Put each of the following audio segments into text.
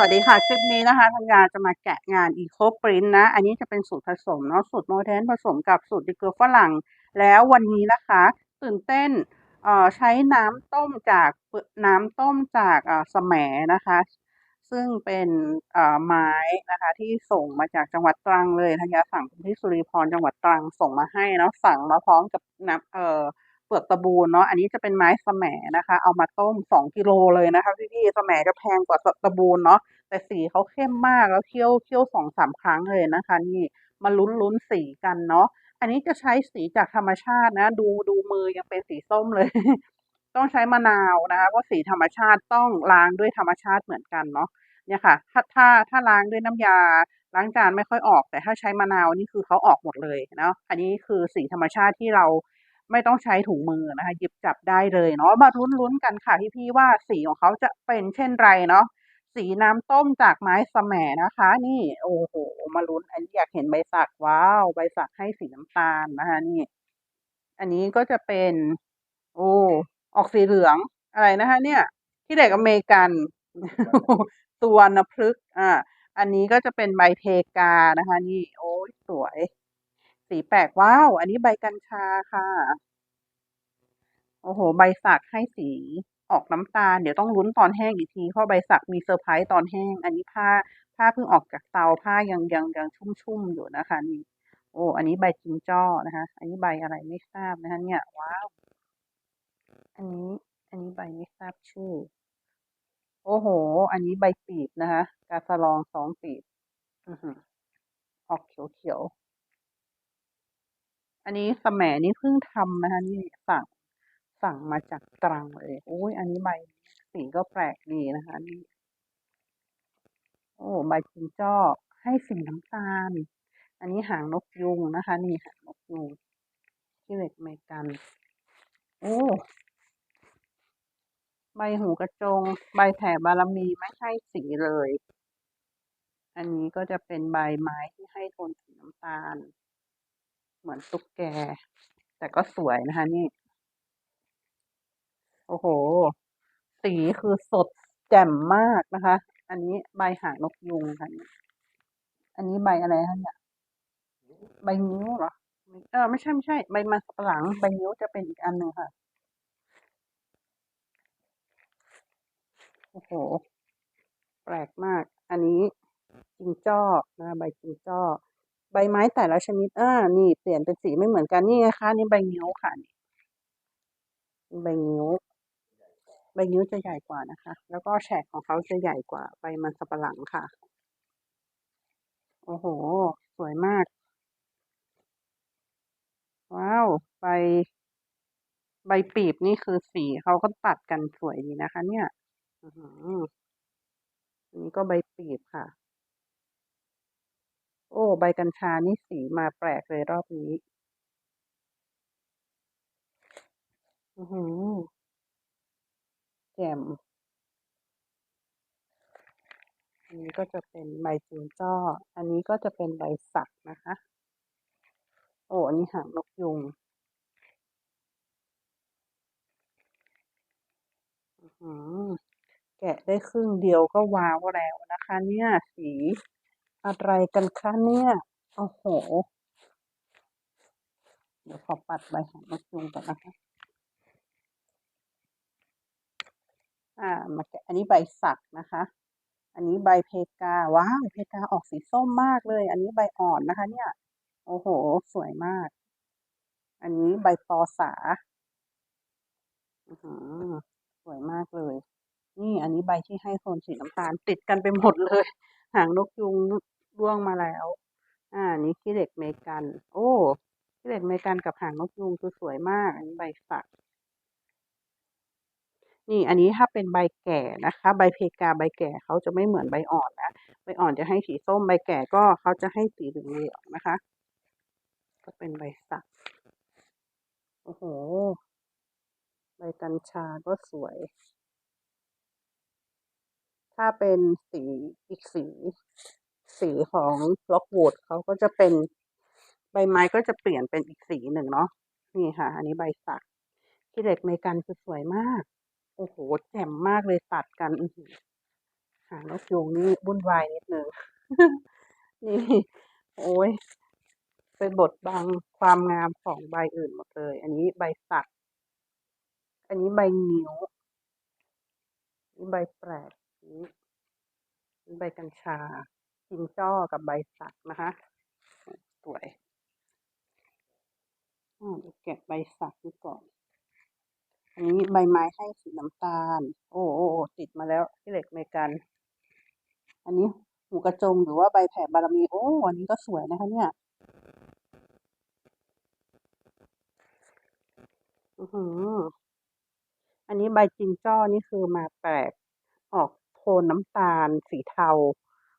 สวัสดีค่ะ คลิปนี้นะคะทางงานจะมาแกะงาน Eco Print นะ อันนี้จะเป็นสูตรผสมเนาะสูตรโมเดนผสมกับสูตรดิเกอร์ฝรั่ง แล้ววันนี้นะคะ ตื่นเต้นเอ่อใช้น้ำต้มจากน้ำต้มจากเอ่อแสมนะคะ ซึ่งเป็นเอ่อไม้นะคะที่ส่งมาจากจังหวัดตรังเลยทางยาสั่งที่สุริพรจังหวัดตรังส่งมาให้เนาะสั่งมาพร้อมกับน้ำเอ่อ เปลือกตะบูนเนาะอันนี้จะเป็นไม้แสมนะคะ เอามาต้ม2กิโลเลยนะคะพี่ๆแสมจะแพงกว่าตะบูนเนาะแต่สีเขาเข้มมากแล้วเคี่ยวเคี่ยว2-3ครั้งเลยนะคะ นี่มาลุ้นๆสีกันเนาะอันนี้จะใช้สีจากธรรมชาตินะ ดูดูมือยังเป็นสีส้มเลย ต้องใช้มะนาวนะคะเพราะสีธรรมชาติต้องล้างด้วยธรรมชาติเหมือนกันเนาะเนี่ยค่ะ ถ้าถ้าถ้าล้างด้วยน้ำยาล้างจานไม่ค่อยออก แต่ถ้าใช้มะนาวนี่คือเขาออกหมดเลยเนาะอันนี้คือสีธรรมชาติที่เรา ไม่ต้องใช้ถุงมือนะคะ หยิบจับได้เลยเนาะมาลุ้นๆกันค่ะพี่ๆว่าสีของเขาจะเป็นเช่นไรเนาะสีน้ำต้มจากไม้แสมนะคะ นี่ โอ้โฮมาลุ้นอันนี้อยากเห็นใบสักว้าวใบสักให้สีน้ำตาลนะคะ นี่ อันนี้ก็จะเป็น โอ้ออกสีเหลืองอะไรนะคะ เนี่ยขี้เหล็กอเมริกันสุวรรณพฤกษ์อาอันนี้ก็จะเป็นใบเพกานะคะ นี่ โอ๊ยสวย สีแปลกว้าว อันนี้ใบกัญชาค่ะ โอ้โฮใบสักให้สีออกน้ำตาล เดี๋ยวต้องลุ้นตอนแห้งอีกที เพราะใบสักมีเซอร์ไพรส์ตอนแห้ง อันนี้ผ้าผ้าเพิ่งออกจากเตาผ้ายังยังยังชุ่มๆอยู่นะคะ นี่ โอ้ อันนี้ใบจิงจ้อนะคะ อันนี้ใบอะไรไม่ทราบนะคะ เนี่ย ว้าว อันนี้ อันนี้ใบไม่ทราบชื่อ โอ้โฮอันนี้ใบปีบนะคะ กาสลอง2ปีบอือออกเขียวๆ อันนี้สมนี่เพิ่งทำนะคะนี่สั่งสั่งมาจากตรังเลยโอ๊ยอันนี้ใบสีก็แปลกดีนะคะนี่โอ้ใบจิงจ้อให้สีน้ำตาล อันนี้หางนกยูงนะคะ นี่หางนกยูงขี้เหล็กเมกัน โอ้ใบหูกระจง ใบแผ่บารมีไม่ให้สีเลย อันนี้ก็จะเป็นใบไม้ที่ให้โทนสีน้ำตาล เหมือนตุ๊กแก แต่ก็สวยนะคะนี่ โอ้โฮสีคือสดแจ่มมากนะคะ อันนี้ใบหางนกยูงค่ะนี่อันนี้ใบอะไรคะเนี่ยใบงิ้วเหรอ?เออไม่ใช่ๆใช่ ใบมันสำปหลังใบงิ้วจะเป็นอีกอันหนึ่งค่ะ โอ้โฮแปลกมาก อันนี้จิงจ้อนะคะใบจิงจ้อ ใบไม้แต่ละชนิดอานี่เปลี่ยนเป็นสีไม่เหมือนกันนี่ไงคะนี่ใบงิ้วค่ะนี่ใบงิ้ว ใบงิ้วจะใหญ่กว่านะคะ แล้วก็แฉกของเขาจะใหญ่กว่าใบมันสำปะหลังค่ะ โอ้โฮสวยมาก ว้าวใบใบปีบนี่คือสีเขาก็ตัดกันสวยดีนะคะ เนี่ย อือฮืออันนี้ก็ใบปีบค่ะ โอ้ ใบกัญชานี่สีมาแปลกเลยรอบนี้ อือฮือแจ่มอันนี้ก็จะเป็นใบจิงจ้อ อันนี้ก็จะเป็นใบสักนะคะ โอ้ อันนี้หางนกยูงอือฮือแกะได้ครึ่งเดียวก็ว้าวแล้วนะคะ เนี่ยสี อะไรกันคะเนี่ย โอ้โฮเดี๋ยวขอปัดใบหางนกยูงก่อนนะคะ อ่า มาแกะอันนี้ใบสักนะคะ อันนี้ใบเพกา ว้าว เพกาออกสีส้มมากเลย อันนี้ใบอ่อนนะคะ เนี่ย โอ้โฮสวยมาก อันนี้ใบปอสาอือฮือสวยมากเลย นี่อันนี้ใบที่ให้โทนสีน้ำตาลติดกันไปหมดเลย หางนกยูง ร่วงมาแล้ว อ่า นี้ขี้เหล็กเมกัน โอ้ขี้เหล็กเมกันกับหางนกยูงคือสวยมาก อันนี้ใบสัก นี่อันนี้ถ้าเป็นใบแก่นะคะ ใบเพกาใบแก่เขาจะไม่เหมือนใบอ่อนนะใบอ่อนจะให้สีส้มใบแก่ก็เขาจะให้สีเหลืองนะคะ ก็เป็นใบสัก โอ้โฮใบกัญชาก็สวย ถ้าเป็นสีอีกสี สีของ Rockwood เขาก็จะเป็นใบไม้ก็จะเปลี่ยนเป็นอีกสีหนึ่งเนาะนี่ค่ะ อันนี้ใบสักขี้เหล็กอเมริกันคือสวยมาก โอ้โฮแจ่มมากเลยตัดกันหางนกยูงนี่วุ่นวายนิดนึงนี่ โอ้ยเป็นบทบังความงามของใบอื่นหมดเลย อันนี้ใบสัก อันนี้ใบงิ้วนี่ใบแปลกนี่ใบกัญชา จิงจ้อกับใบสักนะคะ สวยอ่าเดี๋ยวแกะใบสักดูก่อน อันนี้ใบไม้ให้สีน้ำตาล โอ้โอ้โอ้ติดมาแล้วที่เหล็กเมกัน อันนี้หูกระจงหรือว่าใบแผ่บารมี โอ้อันนี้ก็สวยนะคะเนี่ย อือหือ อันนี้ใบจิงจ้อนี่คือมาแปลกออกโทนน้ำตาลสีเทา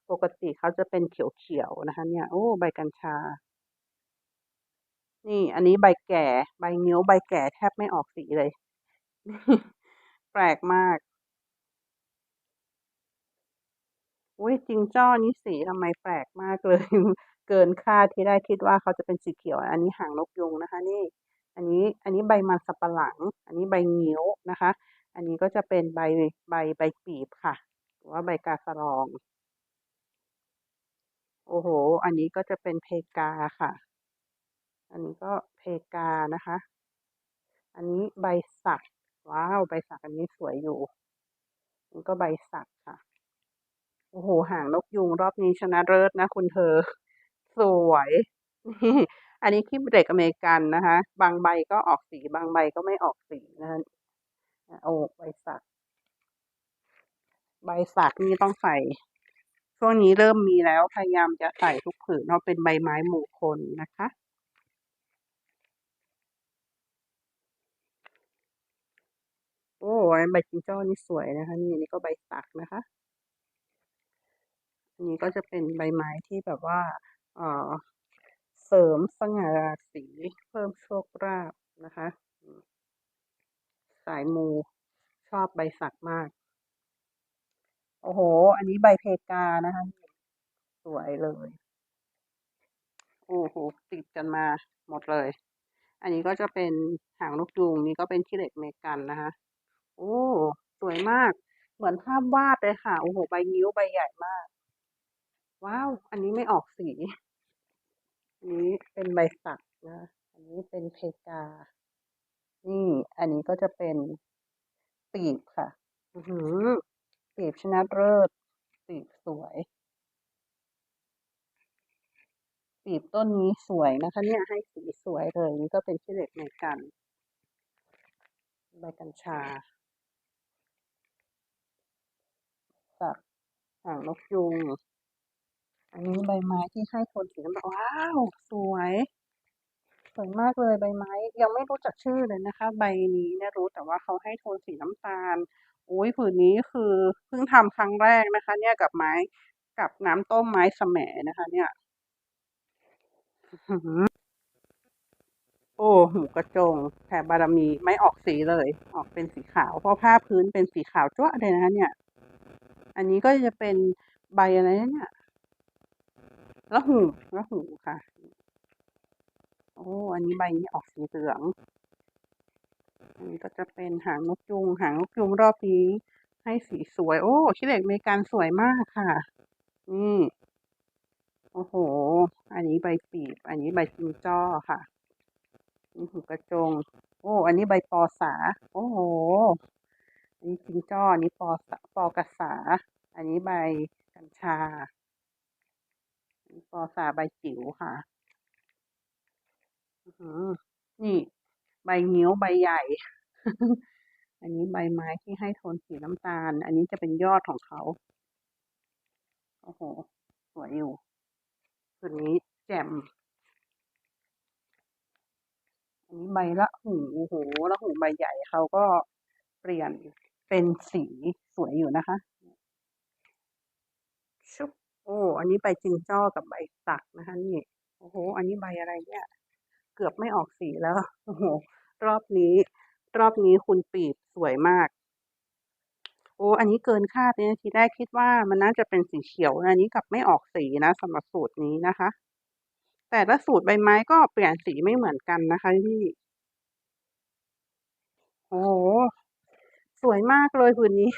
ปกติเขาจะเป็นเขียวๆนะคะ เนี่ย โอ้ ใบกัญชา นี่ อันนี้ใบแก่ ใบเงิ้ยวใบแก่แทบไม่ออกสีเลย แปลกมาก อุ๊ยจิงจ้อนี่สีทำไมแปลกมากเลย เกินคาดที่ได้คิดว่าเขาจะเป็นสีเขียว อันนี้หางนกยูงนะคะ นี่ อันนี้ อันนี้ใบมันสับปะหลัง อันนี้ใบเงิ้ยวนะคะ อันนี้ก็จะเป็นใบใบใบปีบค่ะ หรือว่าใบกาสรอง โอ้โห อันนี้ก็จะเป็นเพกาค่ะ อันนี้ก็เพกานะคะ อันนี้ใบสัก ว้าว ใบสักอันนี้สวยอยู่นี่ก็ใบสักค่ะ โอ้โห หางนกยูงรอบนี้ชนะเลิศนะคุณเธอ สวย นี่ อันนี้คลิปเด็กอเมริกันนะคะ บางใบก็ออกสี บางใบก็ไม่ออกสีนะโอ้ใบสัก ใบสักนี่ต้องใส่ ช่วงนี้เริ่มมีแล้วพยายามจะใส่ทุกผืนเพราะเป็นใบไม้มงคลนะคะโอ้อันใบจิงจ้อนี่สวยนะคะ นี่อันนี้ก็ใบสักนะคะ อันนี้ก็จะเป็นใบไม้ที่แบบว่า เอ่อ เสริมสง่าราศีเพิ่มโชคลาภนะคะ สายมูชอบใบสักมาก โอ้โฮอันนี้ใบเพกานะคะ สวยเลย โอ้โฮติดกันมาหมดเลย อันนี้ก็จะเป็นหางนกยูงนี่ก็เป็นขี้เหล็กเมกันนะคะ โอ้ สวยมาก เหมือนภาพวาดเลยค่ะ โอ้โฮใบงิ้วใบใหญ่มาก ว้าว อันนี้ไม่ออกสี อันนี้เป็นใบสักนะ อันนี้เป็นเพกา นี่ อันนี้ก็จะเป็นปีบค่ะ อือหือ ปีบชนะเลิศปีบสวยปีบต้นนี้สวยนะคะ เนี่ยให้สีสวยเลย นี่ก็เป็นขี้เหล็กอเมริกัน ใบกัญชาสักหางนกยูงอันนี้ใบไม้ที่ให้โทนสีน้ำตาลว้าว สวย สวยมากเลยใบไม้ ยังไม่รู้จักชื่อเลยนะคะ ใบนี้เนี่ยรู้แต่ว่าเขาให้โทนสีน้ำตาล อ๊ยผืนนี้คือเพิ่งทำครั้งแรกนะคะ เนี่ยกับไม้กับน้ำต้มไม้สะแหมนะคะ เนี่ยโอ้หูกระจงแผ่บารมีไม่ออกสีเลย ออกเป็นสีขาว เพราะผ้าพื้นเป็นสีขาวจั๊วเลยนะคะเนี่ย อันนี้ก็จะเป็นใบอะไรเนี่ยละหุ่งละหุ่งค่ะ โอ้ อันนี้ใบนี้ออกสีเหลือง ก็จะเป็นหางนกยูงหางนกยูงรอบนี้ ให้สีสวย โอ้ขี้เหล็กเมกันสวยมากค่ะนี่โอ้โฮอันนี้ใบปีบ อันนี้ใบจิงจ้อค่ะนี่หูกระจง โอ้ อันนี้ใบปอสา โอ้โฮอันนี้จิงจ้ออันนี้ปอสะปอกษาอันนี้ใบกัญชาอันนี้ปอสาใบจิ๋วค่ะอือนี่ ใบงิ้วใบใหญ่ อันนี้ใบไม้ที่ให้โทนสีน้ำตาล อันนี้จะเป็นยอดของเขา โอ้โฮสวยอยู่ผืนนี้แจ่ม อันนี้ใบละหุ่งโอ้โฮละหุ่งใบใหญ่เขาก็เปลี่ยนเป็นสีสวยอยู่นะคะ ชุบโอ้ อันนี้ใบจิงจ้อกับใบสักนะคะ นี่ โอ้โฮอันนี้ใบอะไรเนี่ย เกือบไม่ออกสีแล้ว โอ้โฮ รอบนี้ รอบนี้คุณปีบสวยมาก โอ้อันนี้เกินคาดเลยนะทีแรกคิดว่ามันน่าจะเป็นสีเขียวอันนี้กลับไม่ออกสีนะสำหรับสูตรนี้นะคะ แต่ละสูตรใบไม้ก็เปลี่ยนสีไม่เหมือนกันนะคะพี่โอ้สวยมากเลยผืนนี้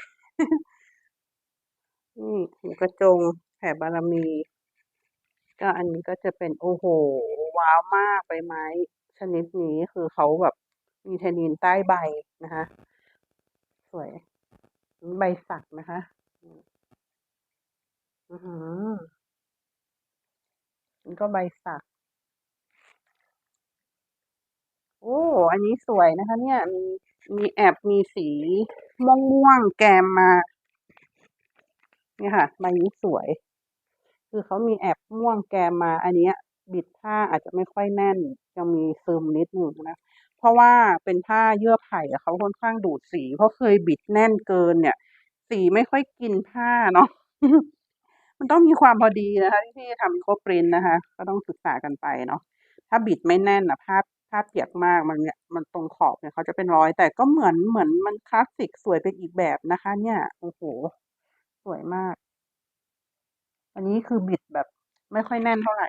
นี่หูกระจงแผ่บารมี ก็อันนี้ก็จะเป็นโอ้โห ว้าวมากใบไม้ ชนิดนี้คือเขาแบบ มีเทนินใต้ใบนะคะ สวยใบสักนะคะอือหือนี่ก็ใบสัก โอ้ อันนี้สวยนะคะ เนี่ย มี มีแอบมีสีม่วงม่วงแกมมา เนี่ยค่ะ ใบนี้สวย คือเขามีแอบม่วงแกมมา อันเนี้ย บิดผ้าอาจจะไม่ค่อยแน่นยังมีซึมนิดหนึ่งนะ เพราะว่าเป็นผ้าเยื่อไผ่เขาค่อนข้างดูดสีเพราะเคยบิดแน่นเกินเนี่ย สีไม่ค่อยกินผ้าเนาะมันต้องมีความพอดีนะคะ ที่พี่ทำโคปรินนะคะ ก็ต้องศึกษากันไปเนาะถ้าบิดไม่แน่นอะผ้าผ้าเปียกมากมันเนี่ยมันตรงขอบเนี่ยเขาจะเป็นรอย แต่ก็เหมือนเหมือนมันคลาสสิกสวยไปอีกแบบนะคะ เนี่ยโอ้โหสวยมาก อันนี้คือบิดแบบไม่ค่อยแน่นเท่าไหร่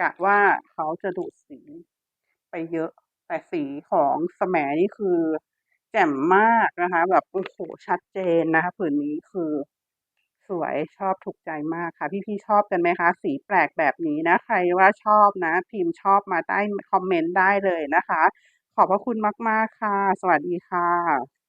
กะว่าเขาจะดูดสีไปเยอะ แต่สีของแสมนี่คือแจ่มมากนะคะ แบบโอ้โหชัดเจนนะคะผืนนี้คือ สวยชอบถูกใจมากค่ะ พี่ๆชอบกันไหมคะ สีแปลกแบบนี้นะ ใครว่าชอบนะ พิมพ์ชอบมาใต้คอมเมนต์ได้เลยนะคะ ขอบพระคุณมาก ๆ ค่ะ สวัสดีค่ะ